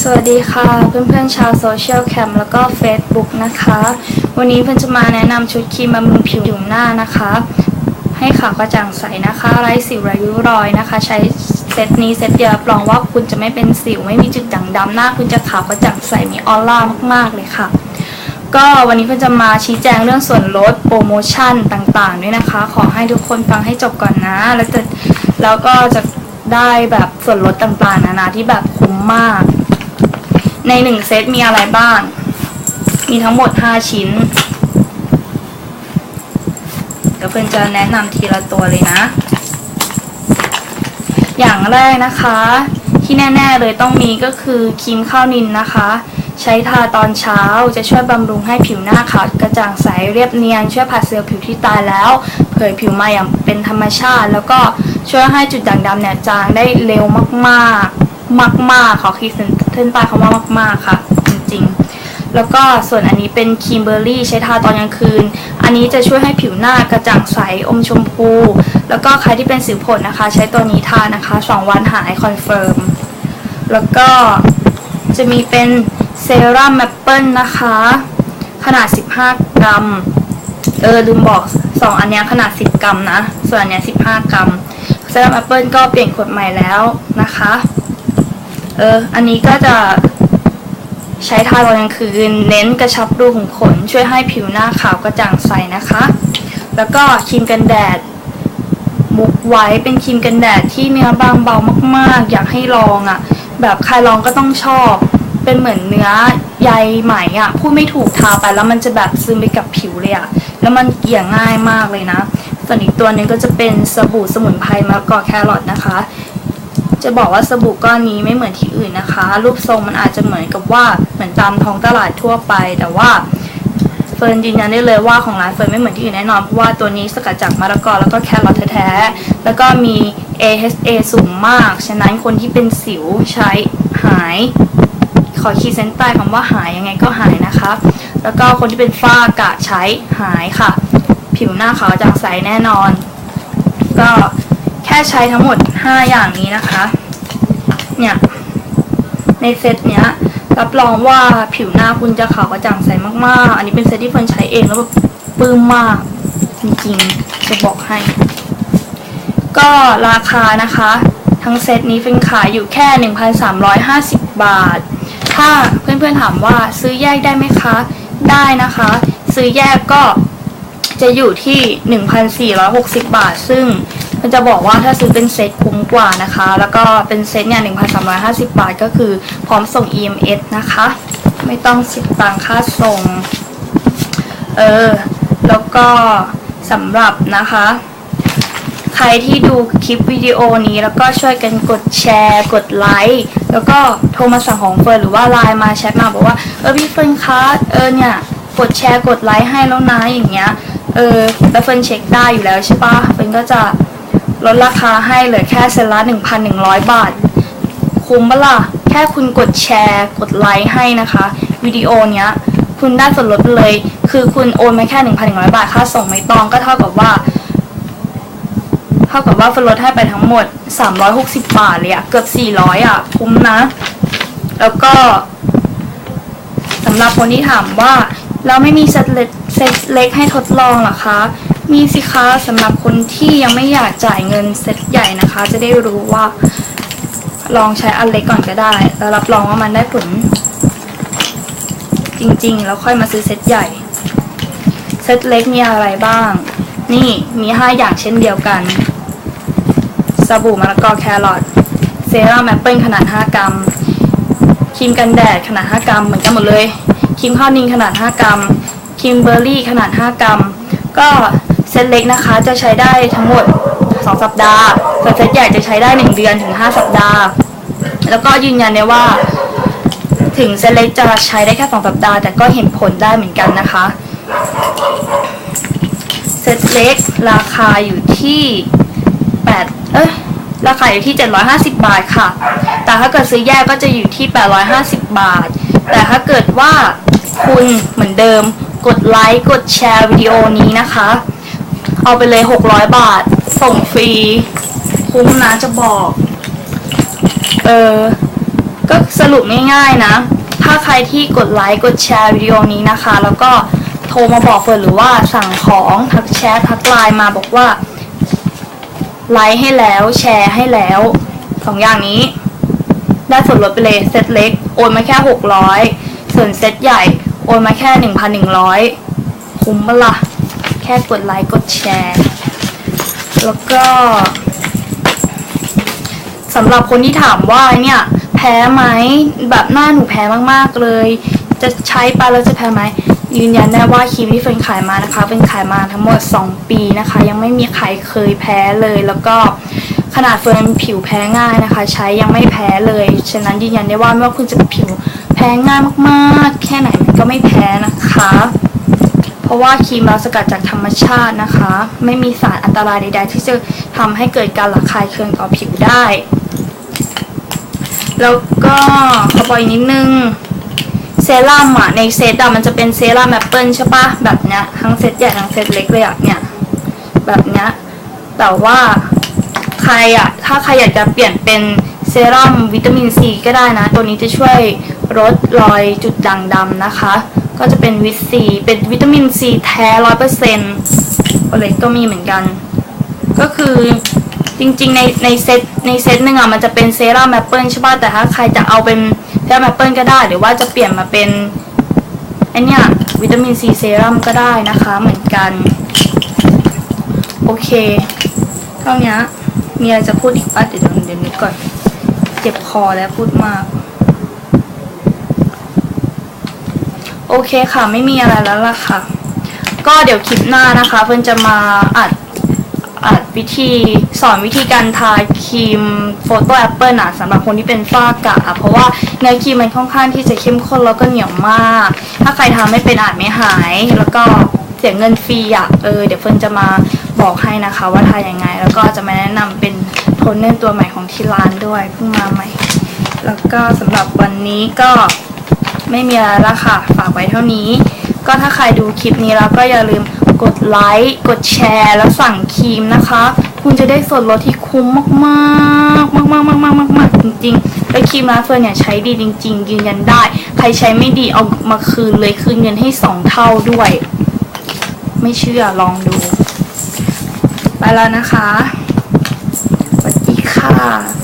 สวัสดีค่ะ เพื่อนๆชาวโซเชียลแคมแล้วก็ Facebook นะคะ วันนี้เพื่อนจะมาแนะนำชุดครีมบำรุงผิวหน้านะคะ ให้ขาวกระจ่างใสนะคะ ไร้สิวไร้ริ้วรอยนะคะ ใช้เซตนี้เซตเดียวรับรองว่าคุณจะไม่เป็นสิวไม่มีจุดด่างดำหน้า คุณจะขาวกระจ่างใสมีออร่ามากๆเลยค่ะ ก็วันนี้เพื่อนจะมาชี้แจงเรื่องส่วนลดโปรโมชั่นต่างๆด้วยนะคะ ขอให้ทุกคนฟังให้จบก่อนนะ แล้วจะแล้วก็จะได้แบบส่วนลดต่างๆนานาที่แบบคุ้มมาก ในหนึ่งเซตมีอะไรบ้าง มีทั้งหมด 5 ชิ้น เดี๋ยวเพื่อนจะแนะนำทีละตัวเลยนะ อย่างแรกนะคะ ที่แน่ๆเลยต้องมีก็คือครีมข้าวนินนะคะ ใช้ทาตอนเช้าจะช่วยบำรุงให้ผิวหน้าขาวกระจ่างใสเรียบเนียน ช่วยผัดเซลล์ผิวที่ตายแล้ว เผยผิวมาอย่างเป็นธรรมชาติ แล้วก็ช่วยให้จุดด่างดำเนี่ยจางได้เร็วมากๆมากๆขอคีดเส้ นใต้คำว่ากมากค่ะ จริงๆ แล้วก็ส่วนอันนี้เป็นครีมเบอร์รี่ใช้ทาตอนกลางคืน อันนี้จะช่วยให้ผิวหน้ากระจ่างใสอมชมพู แล้วก็ใครที่เป็นสิวผดนะคะ ใช้ตัวนี้ทานะคะ 2 วันหายคอนเฟิร์มแล้วก็จะมีเป็นเซรั่มแอปเปิลนะคะ ขนาด 15 กรัม เออลืมบอก 2 อันนี้ขนาด 10 กรัมนะ ส่วนอันนี้15 กรัมเซรั่มแอปเปิลก็เปลี่ยนขวดใหม่แล้วนะคะ เออ อันนี้ก็จะใช้ทาตอนกลางคืน เน้นกระชับรูขุมขน ช่วยให้ผิวหน้าขาวกระจ่างใสนะคะ แล้วก็ครีมกันแดดมุกไว้เป็นครีมกันแดดที่เนื้อบางเบามาก ๆ อยากให้ลองอะ่ะ แบบใครลองก็ต้องชอบ เป็นเหมือนเนื้อใยไหมอะ่ะพูดไม่ถูกทาไปแล้วมันจะแบบซึมไปกับผิวเลยอะ่ะ แล้วมันเกลี่ยง่ายมากเลยนะ ส่วนอีกตัวหนึงก็จะเป็นสบู่สมุนไพรมะละกอแครอทนะคะ จะบอกว่าสบู่ก้อนนี้ไม่เหมือนที่อื่นนะคะ รูปทรงมันอาจจะเหมือนกับว่าเหมือนตามท้องตลาดทั่วไป แต่ว่าเฟิร์นยืนยันได้เลยว่าของร้านเฟิร์นไม่เหมือนที่อื่นแน่นอนเพราะว่าตัวนี้สกัดจากมะละกอแล้วก็แครอทแท้ๆแล้วก็มี AHA สูงมาก ฉะนั้นคนที่เป็นสิวใช้หาย ขอขีดเส้นใต้คำว่าหายยังไงก็หายนะคะแล้วก็คนที่เป็นฝ้ากระใช้หายค่ะ ผิวหน้าขาวจางใสแน่นอน ค่ใช้ทั้งหมด 5 อย่างนี้นะคะ เนี่ยในเซตเนี้ยรับรองว่าผิวหน้าคุณจะขาวกระจ่างใสมากๆ อันนี้เป็นเซตที่เฟิร์นใช้เองแล้วแบบปลื้มมาก จริงๆ จะบอกให้ ก็ราคานะคะ ทั้งเซตนี้เฟิร์นขายอยู่แค่ 1,350 บาท ถ้าเพื่อนๆถามว่าซื้อแยกได้ไหมคะ ได้นะคะ ซื้อแยกก็จะอยู่ที่ 1,460 บาท ซึ่ง มันจะบอกว่าถ้าซื้อเป็นเซตคุ้มกว่านะคะ แล้วก็เป็นเซตเนี่ย1,350 บาทก็คือพร้อมส่ง EMS นะคะ ไม่ต้องเสิบตังค่าส่ง เออ แล้วก็สำหรับนะคะ ใครที่ดูคลิปวิดีโอนี้แล้วก็ช่วยกันกดแชร์ กดไลค์แล้วก็โทรมาสั่งของเฟิร์นหรือว่าไลน์มาแชทมาบอกว่าเออพี่เฟิร์นคะเออเนี่ยกดแชร์กดไลค์ให้แล้วนะอย่างเงี้ยเออแล้วเฟิร์นเช็คได้อยู่แล้วใช่ปะเฟิร์นก็จะ ลดราคาให้เหลือแค่เซนละ1,100 บาท คุ้มปะล่ะแค่คุณกดแชร์กดไลค์ให้นะคะวิดีโอเนี้ยคุณได้ส่วนลดเลย คือคุณโอนมาแค่ 1,100 บาท ค่าส่งไม่ต้องก็เท่ากับว่า เท่ากับว่าเฟิร์นลดให้ไปทั้งหมด 360 บาทเลยอะเกือบ 400อะคุ้มนะ แล้วก็สำหรับคนที่ถามว่า เราไม่มีเซตเล็กเซตเล็กให้ทดลองหรอคะ มีสิคะสำหรับคนที่ยังไม่อยากจ่ายเงินเซ็ตใหญ่นะคะ จะได้รู้ว่าลองใช้อันเล็กก่อนก็ได้ แล้วรับรองว่ามันได้ผล จริงๆ แล้วค่อยมาซื้อเซ็ตใหญ่ เซ็ตเล็กมีอะไรบ้าง นี่มีห้อย่างเช่นเดียวกัน สบู่มะละกอแครอทเซรั่มแอปเปิลขนาด 5 กรัมครีมกันแดดขนาด 5 กรัมเหมือนกันหมดเลยครีมข้าวนินขนาด 5 กรัมครีมเบอร์รี่ขนาด 5 กรัม ก็ เซตเล็กนะคะจะใช้ได้ทั้งหมด 2 สัปดาห์ส่วนเซตใหญ่จะใช้ได้ 1 เดือนถึง 5 สัปดาห์ แล้วก็ยืนยันได้ว่า ถึงเซตเล็กจะใช้ได้แค่ 2 สัปดาห์ แต่ก็เห็นผลได้เหมือนกันนะคะ เซตเล็กราคาอยู่ที่ 8 เอ้ยราคาอยู่ที่ 750 บาทค่ะ แต่ถ้าเกิดซื้อแยกก็จะอยู่ที่ 850 บาท แต่ถ้าเกิดว่าคุณเหมือนเดิม กดไลค์ กดแชร์วิดีโอนี้นะคะ เอาไปเลย 600 บาท ส่งฟรี คุ้มนะจะบอก เออ ก็สรุปง่ายๆนะ ถ้าใครที่กดไลค์ กดแชร์วิดีโอนี้นะคะ แล้วก็โทรมาบอกเฟิร์นหรือว่าสั่งของทักแชททักไลน์มาบอกว่า ไลค์ให้แล้วแชร์ให้แล้วสองอย่างนี้ ได้ส่วนลดไปเลยเซตเล็ก โอนมาแค่ 600 ส่วนเซตใหญ่ โอนมาแค่ 1,100 คุ้มปะละ่ะ แค่กดไลค์กดแชร์ แล้วก็สำหรับคนที่ถามว่าเนี่ย แพ้ไหมแบบหน้าหนูแพ้มากๆเลย จะใช้ไปแล้วจะแพ้ไหมยืนยันได้ว่าครีมที่เฟิร์นขายมานะคะเป็นขายมาทั้งหมด 2 ปีนะคะ ยังไม่มีใครเคยแพ้เลย แล้วก็ขนาดเฟิร์นผิวแพ้ง่ายนะคะ ใช้ยังไม่แพ้เลย ฉะนั้นยืนยันได้ว่าไม่ว่าคุณจะผิวแพ้ง่ายมากๆ แค่ไหนมันก็ไม่แพ้นะคะ ราะว่าครีมเราสกัดจากธรรมชาตินะคะ ไม่มีสารอันตรายใดๆที่จะทำให้เกิดการระคายเคืองต่อผิวได้ แล้วก็ขอบอกอีกนิดนึงเซรั่มอะในเซตอะมันจะเป็นเซรั่มแอปเปิลใช่ปะแบบเนี้ยทั้งเซตใหญ่ทั้งเซตเล็กเลยอะเนี่ยแบบเนี้ยแต่ว่าใครอะถ้าใครอยากจะเปลี่ยนเป็นเซรั่มวิตามินซีก็ได้นะ ตัวนี้จะช่วยลดรอยจุดด่างดำนะคะ ก็จะเป็นวิตซีเป็นวิตามินซีแท้ร้อยเปอร์เซ็นต์เล็กก็มีเหมือนกัน ก็คือจริงๆในในเซตในเซตหนึ่งอะมันจะเป็นเซรั่มแอปเปิลใช่ป่ะแต่ถ้าใครจะเอาเป็นเซรั่มแอปเปิลก็ได้ หรือว่าจะเปลี่ยนมาเป็นไอเนี้ยวิตามินซีเซรั่มก็ได้นะคะเหมือนกัน โอเคเท่านี้มีอะไรจะพูดอีกป่ะเดี๋ยวเดี๋ยวนึกก่อน เจ็บคอแล้วพูดมาก อเคค่ะ ไม่มีอะไรแล้วล่ะค่ะ ก็เดี๋ยวคลิปหน้านะคะเฟิร์นจะมาอัดอัดวิธีสอนวิธีการทาครีมโฟโต้แอปเปิลอะสำหรับคนที่เป็นฝ้ากระเพราะว่าเนื้อครีมมันค่อนข้างที่จะเข้มข้นแล้วก็เหนียวมาก ถ้าใครทำไม่เป็นอาจไม่หาย แล้วก็เสียเงินฟรีอะเออเดี๋ยวเฟิร์นจะมาบอกให้นะคะ ว่าทายังไง แล้วก็จะมาแนะนำเป็นโทนเนอร์ตัวใหม่ของที่ร้านด้วยเพิ่งมาใหม่ แล้วก็สำหรับวันนี้ก็ ไม่มีอะไรละค่ะ ฝากไว้เท่านี้ ก็ถ้าใครดูคลิปนี้แล้วก็อย่าลืมกดไลค์ กดแชร์ แล้วสั่งครีมนะคะ คุณจะได้ส่วนลดที่คุ้มมากๆ มากๆมากๆมากๆมากจริงๆแล้วครีมร้านเฟิร์นเนี่ยใช้ดีจริง ๆ ยืนยันได้ ใครใช้ไม่ดีเอามาคืนเลยคืนเงินให้สองเท่าด้วย ไม่เชื่อลองดู ไปแล้วนะคะสวัสดีค่ะ